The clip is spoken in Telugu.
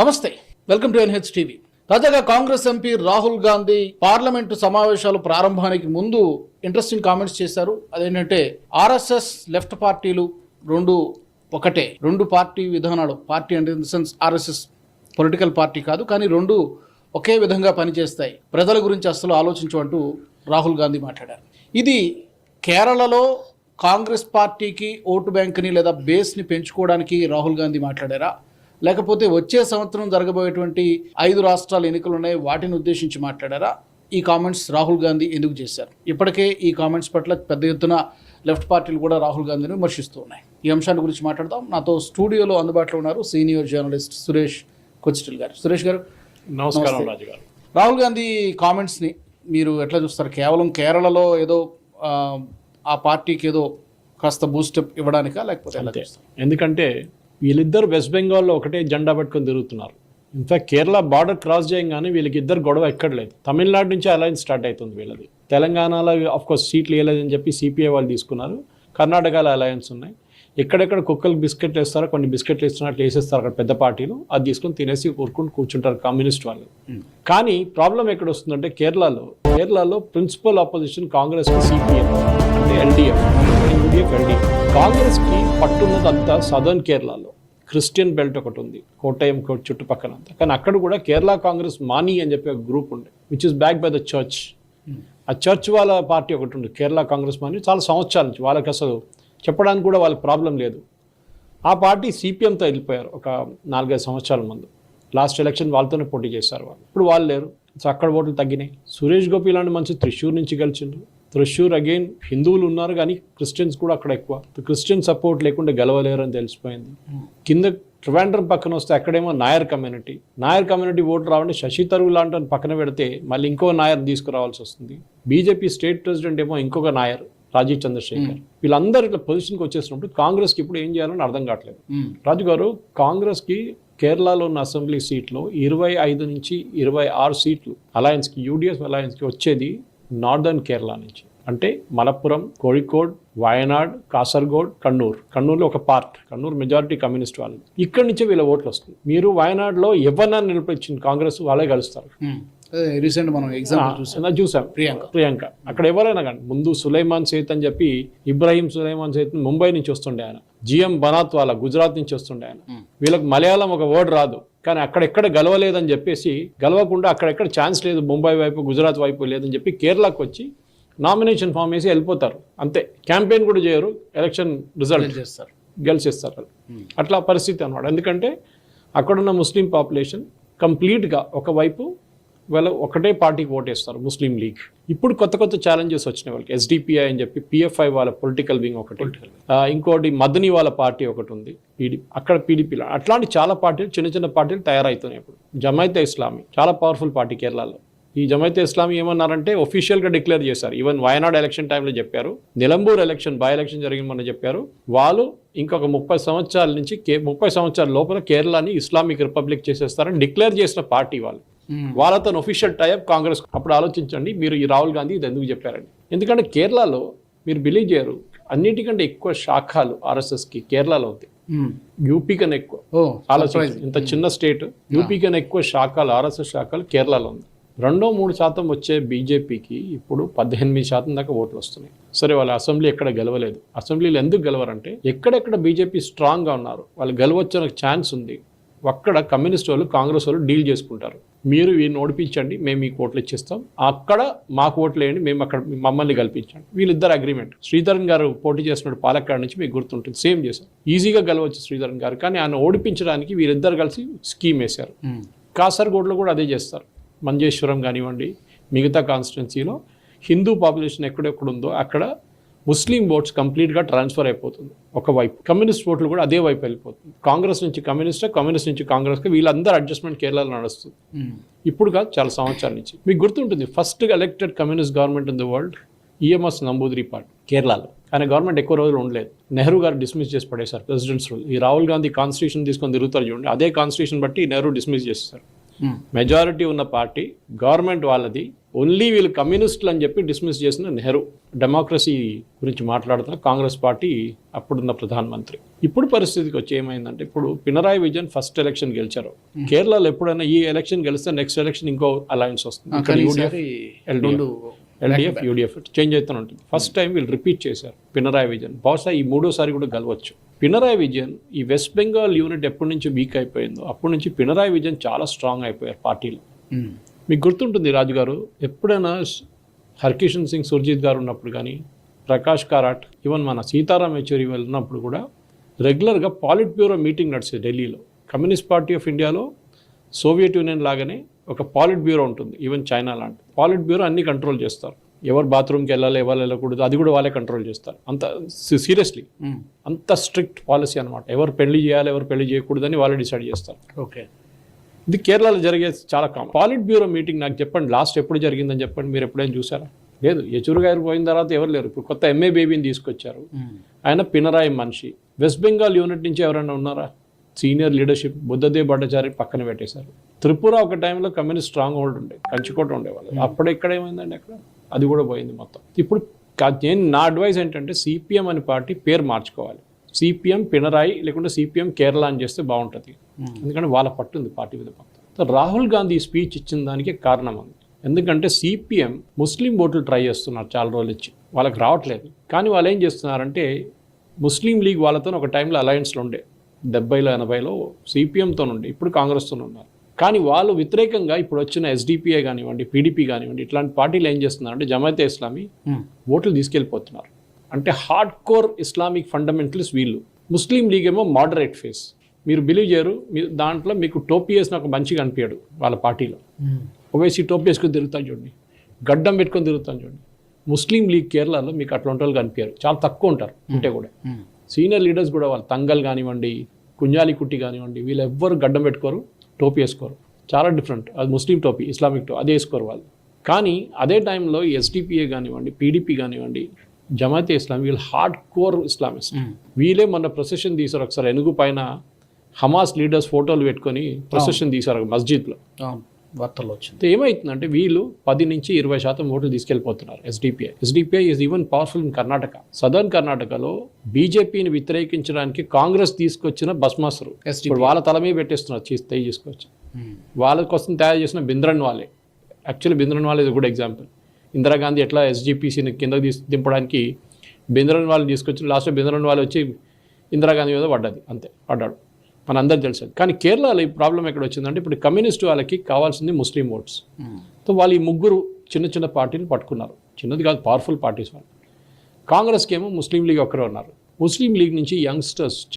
నమస్తే వెల్కమ్ టు ఎన్హెచ్ టీవీ. తాజాగా కాంగ్రెస్ ఎంపీ రాహుల్ గాంధీ పార్లమెంటు సమావేశాలు ప్రారంభానికి ముందు ఇంట్రెస్టింగ్ కామెంట్స్ చేశారు. అదేంటంటే ఆర్ఎస్ఎస్ లెఫ్ట్ పార్టీలు రెండు ఒకటే. రెండు పార్టీ విధానాలు పార్టీ అంటే in the sense RSS political party కాదు కానీ రెండు ఒకే విధంగా పనిచేస్తాయి. ప్రజల గురించి అసలు ఆలోచించమంటూ రాహుల్ గాంధీ మాట్లాడారు. ఇది కేరళలో కాంగ్రెస్ పార్టీకి ఓటు బ్యాంక్ని లేదా బేస్ని పెంచుకోవడానికి రాహుల్ గాంధీ మాట్లాడారా? లేకపోతే వచ్చే సంవత్సరం జరగబోయేటువంటి ఐదు రాష్ట్రాల ఎన్నికలు ఉన్నాయి వాటిని ఉద్దేశించి మాట్లాడారా? ఈ కామెంట్స్ రాహుల్ గాంధీ ఎందుకు చేశారు? ఇప్పటికే ఈ కామెంట్స్ పట్ల పెద్ద ఎత్తున లెఫ్ట్ పార్టీలు కూడా రాహుల్ గాంధీని విమర్శిస్తూ ఉన్నాయి. ఈ అంశాన్ని గురించి మాట్లాడదాం. నాతో స్టూడియోలో అందుబాటులో ఉన్నారు సీనియర్ జర్నలిస్ట్ సురేష్ కొచ్చిటిల్ గారు. సురేష్ గారు నమస్కారం. రాజు గారు. రాహుల్ గాంధీ కామెంట్స్ని మీరు ఎట్లా చూస్తారు? కేవలం కేరళలో ఏదో ఆ, పార్టీకి ఏదో కాస్త బూస్టప్ ఇవ్వడానికా? లేకపోతే? ఎందుకంటే వీళ్ళిద్దరు వెస్ట్ బెంగాల్లో ఒకటే జెండా పట్టుకొని తిరుగుతున్నారు. ఇన్ఫాక్ట్ కేరళ బార్డర్ క్రాస్ చేయగానే వీళ్ళకి ఇద్దరు గొడవ ఎక్కడలేదు తమిళనాడు నుంచి అలయన్స్ స్టార్ట్ అవుతుంది వీళ్ళది. తెలంగాణలో ఆఫ్ కోర్స్ సీట్లు వేయలేదని చెప్పి సిపిఐ వాళ్ళు తీసుకున్నారు. కర్ణాటకలో అలయన్స్ ఉన్నాయి. ఎక్కడెక్కడ కుక్కలు బిస్కెట్లు వేస్తారో కొన్ని బిస్కెట్లు ఇస్తున్నట్లు వేసేస్తారు అక్కడ పెద్ద పార్టీలు. అది తీసుకొని తినేసి ఊరుకుని కూర్చుంటారు కమ్యూనిస్ట్ వాళ్ళు. కానీ ప్రాబ్లం ఎక్కడ వస్తుందంటే కేరళలో కేరళలో ప్రిన్సిపల్ ఆపోజిషన్ కాంగ్రెస్ సిపిఎం అంటే ఎల్డిఎఫ్ ఎల్డిఎఫ్ కాంగ్రెస్కి పట్టున్నదంతా సదర్న్ కేరళలో. క్రిస్టియన్ బెల్ట్ ఒకటి ఉంది. కోటయం చుట్టుపక్కల అంతా. కానీ అక్కడ కూడా కేరళ కాంగ్రెస్ మానీ అని చెప్పి ఒక గ్రూప్ ఉండే which is back by the church ఆ చర్చ్ వాళ్ళ పార్టీ ఒకటి ఉంది కేరళ కాంగ్రెస్ మానీ. చాలా సంవత్సరాల నుంచి వాళ్ళకి అసలు చెప్పడానికి కూడా వాళ్ళకి ప్రాబ్లం లేదు. ఆ పార్టీ సిపిఎంతో వెళ్ళిపోయారు ఒక నాలుగైదు సంవత్సరాల ముందు. లాస్ట్ ఎలక్షన్ వాళ్ళతోనే పోటీ చేశారు వాళ్ళు. ఇప్పుడు వాళ్ళు లేరు. సో అక్కడ ఓట్లు తగ్గినాయి. సురేష్ గోపి లాంటి మంచి త్రిశూర్ నుంచి గెలిచిండ్రు త్రిశూర్ అగైన్ హిందువులు ఉన్నారు కానీ క్రిస్టియన్స్ కూడా అక్కడ ఎక్కువ. క్రిస్టియన్ సపోర్ట్ లేకుండా గెలవలేరు అని తెలిసిపోయింది. కింద ట్రివాండ్రం పక్కన వస్తే అక్కడేమో Nair community Nair community vote రావంటే Shashi Tharoor లాంటి పక్కన పెడితే మళ్ళీ ఇంకో నాయర్ తీసుకురావాల్సి వస్తుంది. బీజేపీ స్టేట్ ప్రెసిడెంట్ ఏమో ఇంకొక నాయర్ రాజీవ్ చంద్రశేఖర్. వీళ్ళందరూ ఇట్లా పొజిషన్కి వచ్చేసినప్పుడు కాంగ్రెస్కి ఇప్పుడు ఏం చేయాలని అర్థం కావట్లేదు. మ్మ్. రాజు గారు కాంగ్రెస్కి కేరళలో ఉన్న అసెంబ్లీ సీట్లు ఇరవై ఐదు నుంచి ఇరవై ఆరు సీట్లు అలయన్స్కి యూడిఎఫ్ అలయన్స్కి వచ్చేది నార్దర్న్ కేరళ నుంచి. అంటే మలప్పురం కోడికోడ్ వాయనాడ్ కాసర్గోడ్ కన్నూర్. కన్నూరులో ఒక పార్ట్. కన్నూరు మెజారిటీ కమ్యూనిస్ట్ వాళ్ళు ఇక్కడి నుంచే వీళ్ళ ఓట్లు వస్తుంది మీరు వాయనాడ్లో ఎవరినైనా నిలిపించింది కాంగ్రెస్ వాళ్ళే కలుస్తారు రీసెంట్ మనం చూసాం. ప్రియాంక. ప్రియాంక. అక్కడ ఎవరైనా కానీ ముందు సులైమాన్ సేత్ అని చెప్పి ఇబ్రాహీం సులైమాన్ సేత్ ముంబై నుంచి వస్తుండే ఆయన. జిఎం బనాత్ వాళ్ళ గుజరాత్ నుంచి వస్తుండే ఆయన. వీళ్ళకి మలయాళం ఒక వర్డ్ రాదు. కానీ అక్కడెక్కడ గెలవలేదని చెప్పేసి గెలవకుండా అక్కడెక్కడ ఛాన్స్ లేదు ముంబై వైపు గుజరాత్ వైపు లేదని చెప్పి కేరళకు వచ్చి నామినేషన్ ఫామ్ వేసి వెళ్ళిపోతారు. అంతే. క్యాంపెయిన్ కూడా చేయరు ఎలక్షన్ రిజల్ట్ చేస్తారు. గెలిచేస్తారు వాళ్ళు. అట్లా పరిస్థితి అనమాట ఎందుకంటే అక్కడున్న ముస్లిం పాపులేషన్ కంప్లీట్గా ఒకవైపు వాళ్ళ ఒకటే పార్టీకి ఓటేస్తారు ముస్లిం లీగ్. ఇప్పుడు కొత్త కొత్త ఛాలెంజెస్ వచ్చినాయి వాళ్ళకి. ఎస్డిపిఐ అని చెప్పి పిఎఫ్ఐ వాళ్ళ పొలిటికల్ వింగ్ ఒకటి. ఇంకోటి మదనీ వాళ్ళ పార్టీ ఒకటి ఉంది. పీడి అక్కడ పీడీపీ అట్లాంటి చాలా పార్టీలు చిన్న చిన్న పార్టీలు తయారవుతున్నాయి ఇప్పుడు. జమైతే ఇస్లామీ చాలా పవర్ఫుల్ పార్టీ కేరళలో. ఈ జమైతే ఇస్లామీ ఏమన్నారంటే ఒఫీషియల్గా డిక్లేర్ చేశారు. ఈవెన్ వయనాడ్ ఎలక్షన్ టైంలో చెప్పారు. నిలంబూర్ ఎలక్షన్ బై ఎలక్షన్ జరిగిందని చెప్పారు. వాళ్ళు ఇంకొక ముప్పై సంవత్సరాల నుంచి కే ముప్పై సంవత్సరాల లోపల కేరళని ఇస్లామిక్ రిపబ్లిక్ చేసేస్తారని డిక్లేర్ చేసిన పార్టీ వాళ్ళు. వాళ్ళతో ఒఫీషియల్ టైప్ కాంగ్రెస్. అప్పుడు ఆలోచించండి మీరు ఈ రాహుల్ గాంధీ ఇది ఎందుకు చెప్పారండి? ఎందుకంటే కేరళలో మీరు బిలీవ్ చేయరు అన్నిటికంటే ఎక్కువ శాఖలు ఆర్ఎస్ఎస్కి కేరళలో ఉంది. యూపీ కన్నా ఎక్కువ. ఓ ఆలోచించండి. ఇంత చిన్న స్టేట్ యూపీ కన్నా ఎక్కువ శాఖలు ఆర్ఎస్ఎస్ శాఖలు కేరళలో ఉంది రెండో మూడు శాతం వచ్చే బీజేపీకి ఇప్పుడు పద్దెనిమిది శాతం దాకా ఓట్లు వస్తున్నాయి. సరే వాళ్ళ అసెంబ్లీ ఎక్కడ గెలవలేదు? అసెంబ్లీలో ఎందుకు గెలవరంటే ఎక్కడెక్కడ బీజేపీ స్ట్రాంగ్గా ఉన్నారు వాళ్ళు గెలవచ్చే ఛాన్స్ ఉంది. అక్కడ కమ్యూనిస్ట్ వాళ్ళు కాంగ్రెస్ వాళ్ళు డీల్ చేసుకుంటారు. మీరు వీరిని ఓడిపించండి మేము మీకు ఓట్లు ఇచ్చేస్తాం. అక్కడ మాకు ఓట్లు వేయండి మేము అక్కడ మమ్మల్ని కల్పించండి వీళ్ళిద్దరు అగ్రిమెంట్. శ్రీధరన్ గారు పోటీ చేసినప్పుడు పాలక్కాడ్ నుంచి మీకు గుర్తుంటుంది సేమ్ చేశారు. ఈజీగా గెలవచ్చు శ్రీధరన్ గారు కానీ ఆయన ఓడిపించడానికి వీరిద్దరు కలిసి స్కీమ్ వేశారు. కాసర్గోడ్లో కూడా అదే చేస్తారు. మంజేశ్వరం కానివ్వండి మిగతా కాన్స్టిట్యున్సీలో హిందూ పాపులేషన్ ఎక్కడెక్కడ ఉందో అక్కడ ముస్లిం ఓట్స్ కంప్లీట్గా ట్రాన్స్ఫర్ అయిపోతుంది ఒకవైపు కమ్యూనిస్ట్ ఓట్లు కూడా అదే వైపు వెళ్ళిపోతుంది. కాంగ్రెస్ నుంచి కమ్యూనిస్ట్ కమ్యూనిస్ట్ నుంచి కాంగ్రెస్కి వీళ్ళందరూ అడ్జస్ట్మెంట్ కేరళలో నడుస్తుంది. ఇప్పుడు కాదు చాలా సంవత్సరాల నుంచి. మీకు గుర్తుంటుంది first elected communist government in the world EMS Namboodiri party. కేరళలో. ఆయన గవర్నమెంట్ ఎక్కువ రోజులు ఉండలేదు. నెహ్రూ గారు డిస్మిస్ చేసి పడేశారు ప్రెసిడెంట్స్ రూల్. ఈ రాహుల్ గాంధీ కాన్స్టిట్యూషన్ తీసుకొని తిరుగుతారు చూడండి అదే కాన్స్టిట్యూషన్ బట్టి నెహ్రూ డిస్మిస్ చేస్తారు. మెజారిటీ ఉన్న పార్టీ గవర్నమెంట్ వాళ్ళది ఓన్లీ వీళ్ళు కమ్యూనిస్టులు అని చెప్పి డిస్మిస్ చేసిన నెహ్రూ. డెమోక్రసీ గురించి మాట్లాడుతున్న కాంగ్రెస్ పార్టీ అప్పుడున్న ప్రధానమంత్రి. ఇప్పుడు పరిస్థితికి వచ్చి ఏమైందంటే ఇప్పుడు పినరాయి విజయన్ ఫస్ట్ ఎలక్షన్ గెలిచారు. కేరళలో ఎప్పుడైనా ఈ ఎలక్షన్ గెలిస్తే నెక్స్ట్ ఎలక్షన్ ఇంకో అలయన్స్ వస్తుంది. ఎల్డిఎఫ్ యూడిఎఫ్ చేంజ్ అవుతూనే ఉంటుంది. ఫస్ట్ టైం వీళ్ళు రిపీట్ చేశారు పినరాయి విజయన్. బహుశా ఈ మూడోసారి కూడా గెలవచ్చు. పినరాయి విజయన్ ఈ వెస్ట్ బెంగాల్ యూనిట్ ఎప్పటి నుంచి వీక్ అయిపోయిందో అప్పటి నుంచి పినరాయి విజయన్ చాలా స్ట్రాంగ్ అయిపోయారు పార్టీలో. మీకు గుర్తుంటుంది రాజు గారు ఎప్పుడైనా హర్కిషన్ సింగ్ సుర్జిత్ గారు ఉన్నప్పుడు కానీ ప్రకాష్ కారాట్ ఈవెన్ మన సీతారాం యెచూరి వెళ్ళినప్పుడు కూడా రెగ్యులర్గా పాలిట్ బ్యూరో మీటింగ్ నడిచేది ఢిల్లీలో. కమ్యూనిస్ట్ పార్టీ ఆఫ్ ఇండియాలో సోవియట్ యూనియన్ లాగానే ఒక పాలిట్ బ్యూరో ఉంటుంది ఈవెన్ చైనా లాంటి. పాలిట్ బ్యూరో అన్ని కంట్రోల్ చేస్తారు. ఎవరు బాత్రూమ్కి వెళ్ళాలి ఎవరు వెళ్ళకూడదు అది కూడా వాళ్ళే కంట్రోల్ చేస్తారు. అంత సీరియస్లీ. అంత స్ట్రిక్ట్ పాలసీ అనమాట ఎవరు పెళ్ళి చేయాలి ఎవరు పెళ్ళి చేయకూడదని వాళ్ళే డిసైడ్ చేస్తారు. ఓకే. ఇది కేరళలో జరిగే చాలా కామన్. పాలిట్ బ్యూరో మీటింగ్ నాకు చెప్పండి లాస్ట్ ఎప్పుడు జరిగిందని చెప్పండి మీరు ఎప్పుడైనా చూసారా? లేదు యచూరు గారు పోయిన తర్వాత ఎవరు లేరు. ఇప్పుడు కొత్త ఎంఏ బేబీని తీసుకొచ్చారు. ఉమ్. ఆయన పినరాయి మనిషి. వెస్ట్ బెంగాల్ యూనిట్ నుంచి ఎవరైనా ఉన్నారా? సీనియర్ లీడర్షిప్ బుద్ధదేవ్ భట్టాచారి పక్కన పెట్టేశారు. త్రిపుర ఒక టైంలో కమ్యూనిస్ట్ స్ట్రాంగ్ హోల్డ్ ఉండే కంచుకోట ఉండేవాళ్ళు. అప్పుడు ఎక్కడ ఏమైందండి అక్కడ? అది కూడా పోయింది మొత్తం. ఇప్పుడు నేను నా అడ్వైస్ ఏంటంటే సిపిఎం అనే పార్టీ పేరు మార్చుకోవాలి. సిపిఎం పినరాయి లేకుంటే సిపిఎం కేరళ అని చేస్తే బాగుంటుంది. ఎందుకంటే వాళ్ళ పట్టుంది పార్టీ మీద మొత్తం రాహుల్ గాంధీ స్పీచ్ ఇచ్చిన దానికే కారణం ఉంది. ఎందుకంటే సిపిఎం ముస్లిం ఓట్లు ట్రై చేస్తున్నారు చాలా రోజులు ఇచ్చి వాళ్ళకి రావట్లేదు. కానీ వాళ్ళు ఏం చేస్తున్నారంటే ముస్లిం లీగ్ వాళ్ళతో ఒక టైంలో అలయన్స్లో ఉండే. డెబ్బైలో ఎనభైలో సిపిఎంతో ఉండే. ఇప్పుడు కాంగ్రెస్తో ఉన్నారు. కానీ వాళ్ళు వ్యతిరేకంగా ఇప్పుడు వచ్చిన ఎస్డిపిఐ కానివ్వండి పీడీపీ కానివ్వండి ఇట్లాంటి పార్టీలు ఏం చేస్తున్నారంటే జమాతే ఇస్లామీ ఉమ్. ఓట్లు తీసుకెళ్ళిపోతున్నారు. అంటే హార్డ్ కోర్ ఇస్లామిక్ ఫండమెంటల్స్ వీళ్ళు. ముస్లిం లీగ్ ఏమో మోడరేట్ ఫేస్ మీరు బిలీవ్ చేయరు మీరు దాంట్లో మీకు టోపీ వేసిన ఒక మంచిగా అనిపించాడు వాళ్ళ పార్టీలో. ఓవేసి టోపీ వేసుకొని తిరుగుతాను చూడండి గడ్డం పెట్టుకొని తిరుగుతాను చూడండి. ముస్లిం లీగ్ కేరళలో మీకు అట్లాంటి వాళ్ళు కనిపించారు చాలా తక్కువ ఉంటారు ఉంటే కూడా. సీనియర్ లీడర్స్ కూడా వాళ్ళు తంగల్ కానివ్వండి కుంజాలి కుట్టి కానివ్వండి వీళ్ళు ఎవ్వరు గడ్డం పెట్టుకోరు టోపీ వేసుకోరు చాలా డిఫరెంట్ అది ముస్లిం టోపీ ఇస్లామిక్ టోపీ అది వేసుకోరు వాళ్ళు. కానీ అదే టైంలో ఎస్డిపిఏ కానివ్వండి పీడీపీ కానివ్వండి జమాతే ఇస్లాం వీళ్ళు హార్డ్ కోర్ ఇస్లామిస్ట్. వీళ్ళే మొన్న ప్రొసెషన్ తీశారు ఒకసారి ఎనుగు పైన హమాస్ లీడర్స్ ఫోటోలు పెట్టుకొని ప్రొసెషన్ తీశారు ఒక మస్జిద్లో. అవును వార్తల్లో వచ్చింది. ఏమవుతుందంటే వీళ్ళు పది నుంచి ఇరవై శాతం ఓట్లు తీసుకెళ్ళిపోతున్నారు SDPI SDPI is even powerful in Karnataka southern కర్ణాటకలో బీజేపీని వ్యతిరేకించడానికి కాంగ్రెస్ తీసుకొచ్చిన భస్మాసురు. ఇప్పుడు వాళ్ళ తల మీద పెట్టేస్తున్నారు చేస్తే తీసుకొచ్చి. వాళ్ళ కోసం తయారు చేసిన బింద్రన్ వాళ్ళే. యాక్చువల్లీ బింద్రన్ వాళ్ళే గుడ్ ఎగ్జాంపుల్ ఇందిరాగాంధీ ఎట్లా ఎస్జిపిసిని కిందకి తీసి దింపడానికి బింద్రన్ వాళ్ళు తీసుకొచ్చి లాస్ట్లో బింద్రన్ వాళ్ళు వచ్చి ఇందిరాగాంధీ మీద పడ్డది అంతే పడ్డాడు. మన అందరికి తెలుసు. కానీ కేరళలో ఈ ప్రాబ్లం ఎక్కడ వచ్చిందంటే ఇప్పుడు కమ్యూనిస్ట్ వాళ్ళకి కావాల్సింది ముస్లిం ఓట్స్. సో వాళ్ళు ఈ ముగ్గురు చిన్న చిన్న పార్టీలు పట్టుకున్నారు. చిన్నది కాదు పవర్ఫుల్ పార్టీస్ వాళ్ళు. కాంగ్రెస్కి ఏమో ముస్లిం లీగ్ ఒక్కరే ఉన్నారు. ముస్లిం లీగ్ నుంచి యంగ్స్టర్స్